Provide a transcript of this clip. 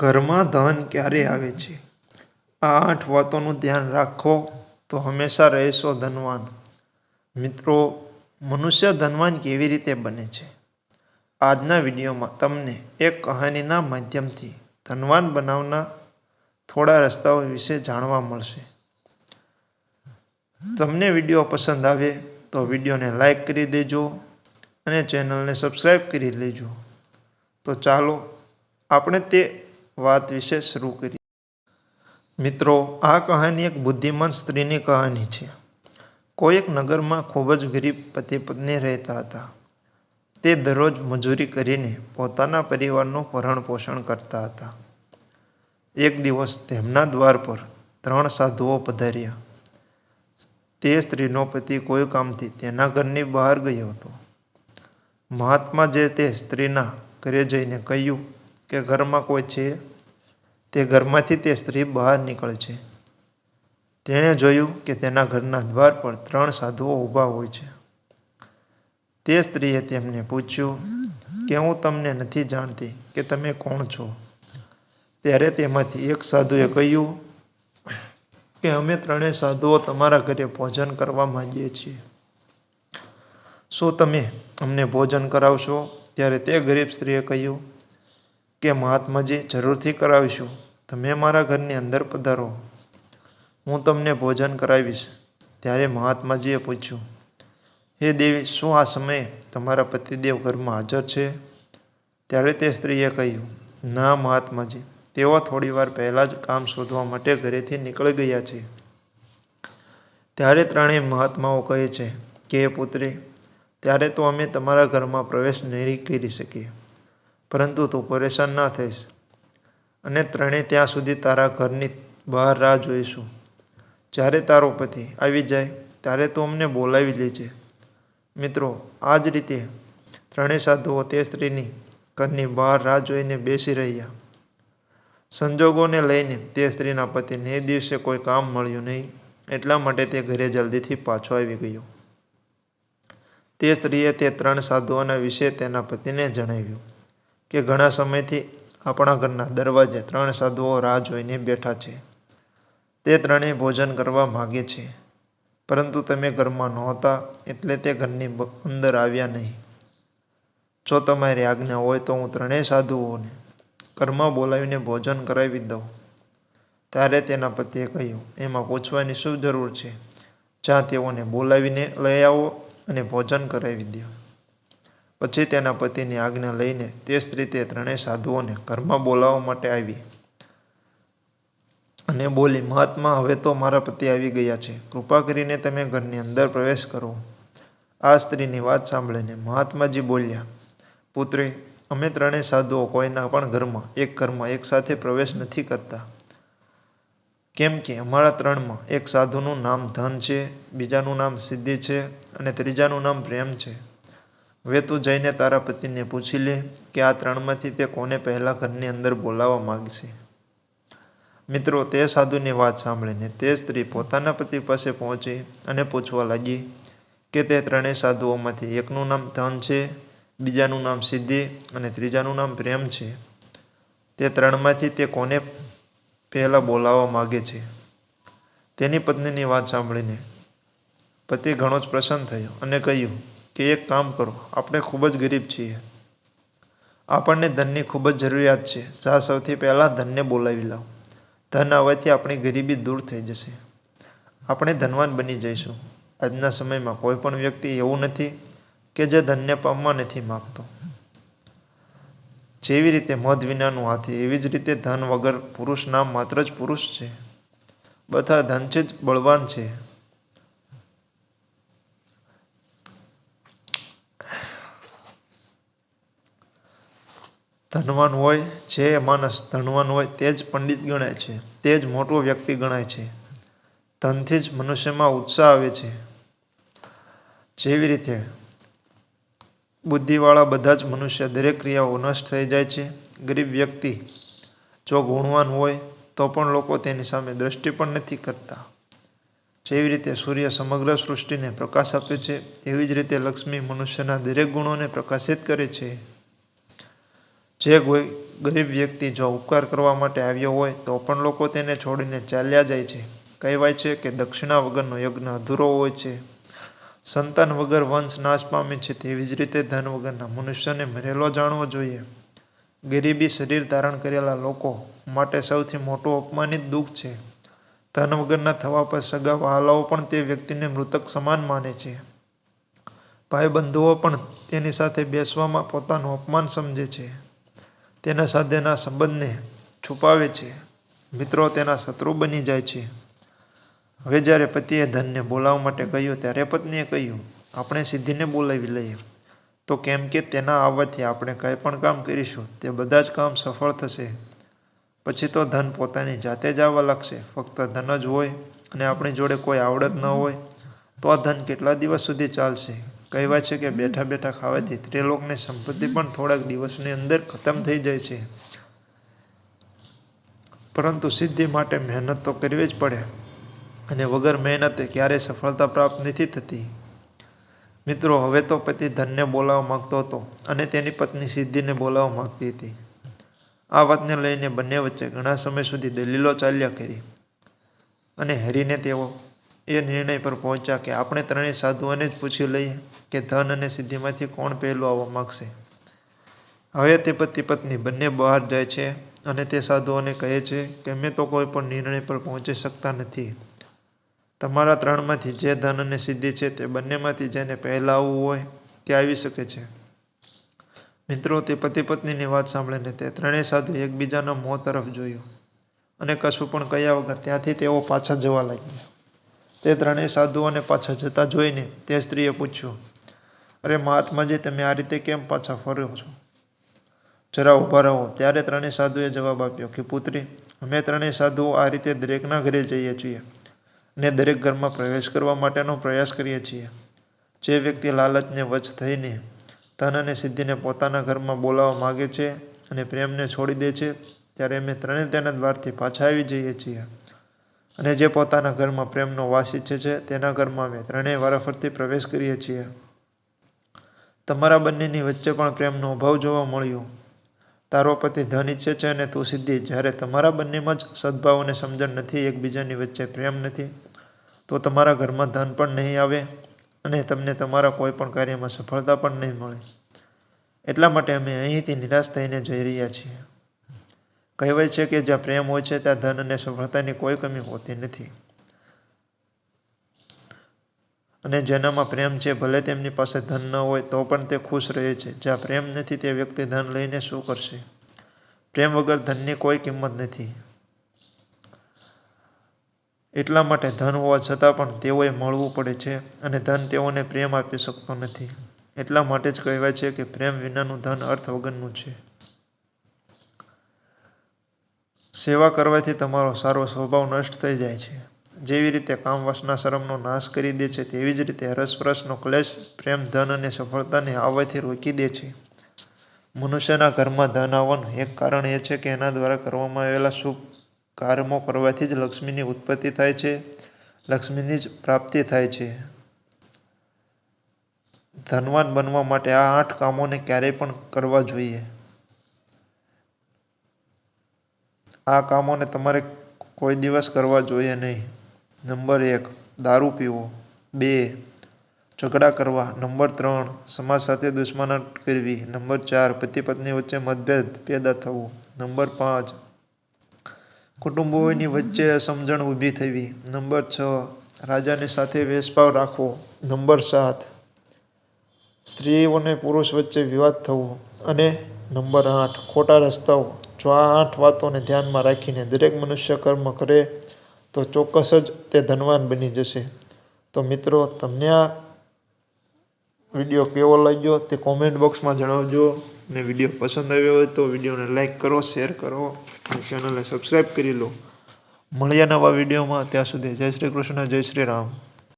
ઘરમાં ધન ક્યારે આવે છે? આ આઠ વાતોનું ધ્યાન રાખો તો હંમેશા રહેશો ધનવાન. મિત્રો, મનુષ્ય ધનવાન કેવી રીતે બને છે? આજના વિડીયોમાં તમને એક કહાનીના માધ્યમથી ધનવાન બનાવના થોડા રસ્તાઓ વિશે જાણવા મળશે. તમને વીડિયો પસંદ આવે તો વિડીયોને લાઈક કરી દેજો અને ચેનલને સબસ્ક્રાઈબ કરી લેજો. તો ચાલો, આપણે તે વાત વિશે શરૂ કરી મિત્રો, આ કહાની એક બુદ્ધિમાન સ્ત્રીની કહાની છે. કોઈ એક નગરમાં ખૂબ જ ગરીબ પતિ પત્ની રહેતા હતા. તે દરરોજ મજૂરી કરીને પોતાના પરિવારનું ભરણ પોષણ કરતા હતા. એક દિવસ તેમના દ્વાર પર ત્રણ સાધુઓ પધાર્યા. તે સ્ત્રીનો પતિ કોઈ કામથી તેના ઘરની બહાર ગયો હતો. મહાત્મા જે તે સ્ત્રીના ઘરે જઈને કહ્યું કે, ઘરમાં કોઈ છે? તે ઘરમાંથી તે સ્ત્રી બહાર નીકળે છે. તેણે જોયું કે તેના ઘરના દ્વાર પર ત્રણ સાધુઓ ઊભા હોય છે. તે સ્ત્રીએ તેમને પૂછ્યું કે હું તમને નથી જાણતી કે તમે કોણ છો? ત્યારે તેમાંથી એક સાધુએ કહ્યું કે અમે ત્રણેય સાધુઓ તમારા ઘરે ભોજન કરવા માંગીએ છીએ. શું તમે અમને ભોજન કરાવશો? ત્યારે તે ગરીબ સ્ત્રીએ કહ્યું કે મહાત્માજી, જરૂરથી કરાવીશું. તમે મારા ઘરની અંદર પધારો. હું તમને ભોજન કરાવીશ. ત્યારે મહાત્માજીએ પૂછ્યું, હે દેવી, શું આ સમયે તમારા પતિદેવ ઘરમાં હાજર છે? ત્યારે તે સ્ત્રીએ કહ્યું, ના મહાત્માજી, તેઓ થોડીવાર પહેલાં જ કામ શોધવા માટે ઘરેથી નીકળી ગયા છે. ત્યારે ત્રણેય મહાત્માઓ કહે છે કે પુત્રી, ત્યારે તો અમે તમારા ઘરમાં પ્રવેશ નહીં કરી શકીએ. પરંતુ તું પરેશાન ના થઈશ. અને ત્રણેય ત્યાં સુધી તારા ઘરની બહાર રાહ જોઈશું. જ્યારે તારો પતિ આવી જાય, ત્યારે તું અમને બોલાવી લેજે. મિત્રો, આ જ રીતે ત્રણેય સાધુઓ તે સ્ત્રીની ઘરની બહાર રાહ જોઈને બેસી રહ્યા. સંજોગોને લઈને તે સ્ત્રીના પતિને એ દિવસે કોઈ કામ મળ્યું નહીં, એટલા માટે તે ઘરે જલ્દીથી પાછો આવી ગયો. તે સ્ત્રીએ તે ત્રણ સાધુઓના વિશે તેના પતિને જણાવ્યું કે ઘણા સમયથી આપણા ઘરના દરવાજે ત્રણ સાધુઓ રાહ જોઈને બેઠા છે. તે ત્રણેય ભોજન કરવા માગે છે. પરંતુ તમે ઘરમાં નહોતા એટલે તે ઘરની અંદર આવ્યા નહીં. જો તમારી આજ્ઞા હોય તો હું ત્રણેય સાધુઓને ઘરમાં બોલાવીને ભોજન કરાવી દઉં. ત્યારે તેના પતિએ કહ્યું, એમાં પૂછવાની શું જરૂર છે? જ્યાં તેઓને બોલાવીને લઈ આવો અને ભોજન કરાવી દો પછી તેના પતિની આજ્ઞા લઈને તે સ્ત્રી તે ત્રણેય સાધુઓને ઘરમાં બોલાવવા માટે આવી. અને બોલી, મહાત્મા, હવે તો મારા પતિ આવી ગયા છે. કૃપા કરીને તમે ઘરની અંદર પ્રવેશ કરો. આ સ્ત્રીની વાત સાંભળીને મહાત્માજી બોલ્યા, પુત્રી, અમે ત્રણેય સાધુઓ કોઈના પણ ઘરમાં, એક ઘરમાં એકસાથે પ્રવેશ નથી કરતા. કેમ કે અમારા ત્રણમાં એક સાધુનું નામ ધન છે, બીજાનું નામ સિદ્ધિ છે અને ત્રીજાનું નામ પ્રેમ છે. હવે તું જઈને તારા પતિને પૂછી લે કે આ ત્રણમાંથી તે કોને પહેલાં ઘરની અંદર બોલાવવા માગશે. મિત્રો, તે સાધુની વાત સાંભળીને તે સ્ત્રી પોતાના પતિ પાસે પહોંચી અને પૂછવા લાગી કે તે ત્રણેય સાધુઓમાંથી એકનું નામ ધન છે, બીજાનું નામ સિદ્ધિ અને ત્રીજાનું નામ પ્રેમ છે. તે ત્રણમાંથી તે કોને પહેલાં બોલાવવા માગે છે? તેની પત્નીની વાત સાંભળીને પતિ ઘણો જ પ્રસન્ન થયો અને કહ્યું કે એક કામ કરો, આપણે ખૂબ જ ગરીબ છીએ. આપણને ધનની ખૂબ જ જરૂરિયાત છે. જા, સૌથી પહેલાં ધનને બોલાવી લાવ. ધન આવવાથી આપણી ગરીબી દૂર થઈ જશે. આપણે ધનવાન બની જઈશું. આજના સમયમાં કોઈ પણ વ્યક્તિ એવું નથી કે જે ધનને પામવા નથી માગતો. જેવી રીતે મધ વિનાનું હાથી, એવી જ રીતે ધન વગર પુરુષ નામ માત્ર જ પુરુષ છે. બધા ધન છે જ બળવાન છે. ધનવાન હોય, જે માણસ ધનવાન હોય તે જ પંડિત ગણાય છે, તે જ મોટો વ્યક્તિ ગણાય છે. ધનથી જ મનુષ્યમાં ઉત્સાહ આવે છે. જેવી રીતે બુદ્ધિવાળા બધા જ મનુષ્ય દરેક ક્રિયાઓ નષ્ટ થઈ જાય છે. ગરીબ વ્યક્તિ જો ગુણવાન હોય, તો પણ લોકો તેની સામે દ્રષ્ટિ પણ નથી કરતા. જેવી રીતે સૂર્ય સમગ્ર સૃષ્ટિને પ્રકાશ આપે છે, તેવી જ રીતે લક્ષ્મી મનુષ્યના દરેક ગુણોને પ્રકાશિત કરે છે. જે કોઈ ગરીબ વ્યક્તિ જો ઉપકાર કરવા માટે આવ્યો હોય, તો પણ લોકો તેને છોડીને ચાલ્યા જાય છે. કહેવાય છે કે દક્ષિણા વગરનો યજ્ઞ અધૂરો હોય છે. સંતાન વગર વંશ નાશ પામે છે તેવી જ રીતે ધન વગરના મનુષ્યને મરેલો જાણવો જોઈએ. ગરીબી શરીર ધારણ કરેલા લોકો માટે સૌથી મોટું અપમાનિત દુઃખ છે. ધન વગરના થવા પર સગા વહાલાઓ પણ તે વ્યક્તિને મૃતક સમાન માને છે. ભાઈબંધુઓ પણ તેની સાથે બેસવામાં પોતાનું અપમાન સમજે છે. તેના સાથેના સંબંધને છુપાવે છે. મિત્રો તેના શત્રુ બની જાય છે. હવે જ્યારે પતિએ ધનને બોલાવવા માટે કહ્યું, ત્યારે પત્નીએ કહ્યું, આપણે સિદ્ધિને બોલાવી લઈએ. તો કેમ કે તેના આવવાથી આપણે કંઈ પણ કામ કરીશું, તે બધા જ કામ સફળ થશે. પછી તો ધન પોતાની જાતે જ આવવા લાગશે. ફક્ત ધન જ હોય અને આપણી જોડે કોઈ આવડત ન હોય, તો આ ધન કેટલા દિવસ સુધી ચાલશે? કહેવાય છે કે બેઠા બેઠા ખાવાથી ત્રિલોકની સંપત્તિ પણ થોડાક દિવસની અંદર ખતમ થઈ જાય છે. પરંતુ સિદ્ધિ માટે મહેનત તો કરવી જ પડે. અને વગર મહેનતે ક્યારેય સફળતા પ્રાપ્ત નથી થતી. મિત્રો, હવે તો પતિ ધનને બોલાવવા માગતો હતો અને તેની પત્ની સિદ્ધિને બોલાવવા માગતી હતી. આ વાતને લઈને બંને વચ્ચે ઘણા સમય સુધી દલીલો ચાલ્યા કરી. અને હરીને તેઓ એ નિર્ણય પર પહોંચ્યા કે આપણે ત્રણેય સાધુઓને જ પૂછી લઈએ કે ધન અને સિદ્ધિમાંથી કોણ પહેલું આવવા માગશે. હવે તે પતિ પત્ની બંને બહાર જાય છે અને તે સાધુઓને કહે છે કે અમે તો કોઈ પણ નિર્ણય પર પહોંચી શકતા નથી. તમારા ત્રણમાંથી જે ધન અને સિદ્ધિ છે તે બંનેમાંથી જેને પહેલાં આવવું હોય તે આવી શકે છે. મિત્રો, તે પતિ પત્નીની વાત સાંભળીને તે ત્રણેય સાધુ એકબીજાના મોં તરફ જોયું અને કશું પણ કહ્યા વગર ત્યાંથી તેઓ પાછા જવા લાગ્યા. તે ત્રણેય સાધુઓને પાછા જતા જોઈને તે સ્ત્રીએ પૂછ્યું, અરે, મહાત્માજી, તમે આ રીતે કેમ પાછા ફર્યો છો? જરા ઊભા રહો. ત્યારે ત્રણેય સાધુએ જવાબ આપ્યો કે, પુત્રી, અમે ત્રણેય સાધુઓ આ રીતે દરેકના ઘરે જઈએ છીએ અને દરેક ઘરમાં પ્રવેશ કરવા માટેનો પ્રયાસ કરીએ છીએ. જે વ્યક્તિ લાલચને વચ થઈને ધન અને સિદ્ધિને પોતાના ઘરમાં બોલાવવા માગે છે અને પ્રેમને છોડી દે છે, ત્યારે અમે ત્રણેય તેના દ્વારથી પાછા આવી જઈએ છીએ. અને જે પોતાના ઘરમાં પ્રેમનો વાસ ઈચ્છે છે, તેના ઘરમાં અમે ત્રણેય વારાફરતી પ્રવેશ કરીએ છીએ. તમારા બંનેની વચ્ચે પણ પ્રેમનો અભાવ જોવા મળ્યો. તારો પતિ ધન ઈચ્છે છે અને તું સિદ્ધિ. જ્યારે તમારા બંનેમાં જ સદભાવ અને સમજણ નથી, એકબીજાની વચ્ચે પ્રેમ નથી, તો તમારા ઘરમાં ધન પણ નહીં આવે અને તમને તમારા કોઈ પણ કાર્યમાં સફળતા પણ નહીં મળે. એટલા માટે અમે અહીંથી નિરાશ થઈને જઈ રહ્યા છીએ. કહેવાય છે કે જ્યાં પ્રેમ હોય છે, ત્યાં ધન અને સફળતાની કોઈ કમી હોતી નથી. અને જેનામાં પ્રેમ છે, ભલે તેમની પાસે ધન ન હોય, તો પણ તે ખુશ રહે છે. જ્યાં પ્રેમ નથી, તે વ્યક્તિ ધન લઈને શું કરશે? પ્રેમ વગર ધનની કોઈ કિંમત નથી. એટલા માટે ધન હોવા છતાં પણ તેઓએ મળવું પડે છે અને ધન તેઓને પ્રેમ આપી શકતો નથી. એટલા માટે જ કહેવાય છે કે પ્રેમ વિનાનું ધન અર્થ વગરનું છે. સેવા કરવાથી તમારો સારો સ્વભાવ નષ્ટ થઈ જાય છે. જેવી રીતે કામવાસના શરમનો નાશ કરી દે છે, તેવી જ રીતે રસપ્રસનો ક્લેશ, પ્રેમ, ધન અને સફળતાને આવવાથી રોકી દે છે. મનુષ્યના ઘરમાં ધન આવવાનું એક કારણ એ છે કે એના દ્વારા કરવામાં આવેલા શુભ કર્મો કરવાથી જ લક્ષ્મીની ઉત્પત્તિ થાય છે, લક્ષ્મીની જ પ્રાપ્તિ થાય છે. ધનવાન બનવા માટે આ આઠ કામોને ક્યારેય પણ કરવા જોઈએ. આ કામોને તમારે કોઈ દિવસ કરવા જોઈએ નહીં. નંબર એક, દારૂ પીવો. બે, ઝઘડા કરવા. નંબર ત્રણ, સમાજ સાથે દુશ્મનાટ કરવી. નંબર ચાર, પતિ પત્ની વચ્ચે મતભેદ પેદા થવો. નંબર પાંચ, કુટુંબોની વચ્ચે સમજણ ઊભી થવી. નંબર છ, રાજાની સાથે વેશભાવ રાખવો. નંબર સાત, સ્ત્રીઓને પુરુષ વચ્ચે વિવાદ થવો. અને નંબર આઠ, ખોટા રસ્તાઓ. જો આ આઠ વાતોને ધ્યાનમાં રાખીને દરેક મનુષ્ય કર્મ કરે, તો ચોક્કસ જ તે ધનવાન બની જશે. તો મિત્રો, તમને આ વીડિયો કેવો લાગ્યો તે કોમેન્ટ બોક્સમાં જણાવજો. અને વીડિયો પસંદ આવ્યો હોય તો વિડીયોને લાઇક કરો શેર કરો અને ચેનલને સબસ્ક્રાઈબ કરી લો. મળ્યા નવા વિડીયોમાં. ત્યાં સુધી જય શ્રી કૃષ્ણ, જય શ્રી રામ.